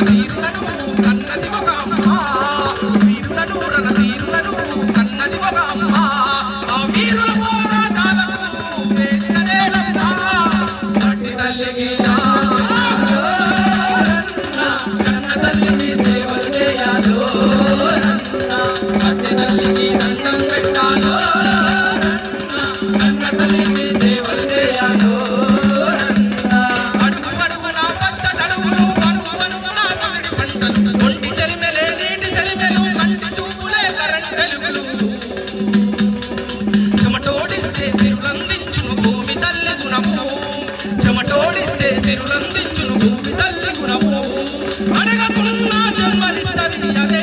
ಇಲ್ಲದ ಇಲ್ಲ చెమటోడిస్తే తిరులందించును భూమి తల్లి గుణము. అడగకున్నా జన్మలిస్తది అదే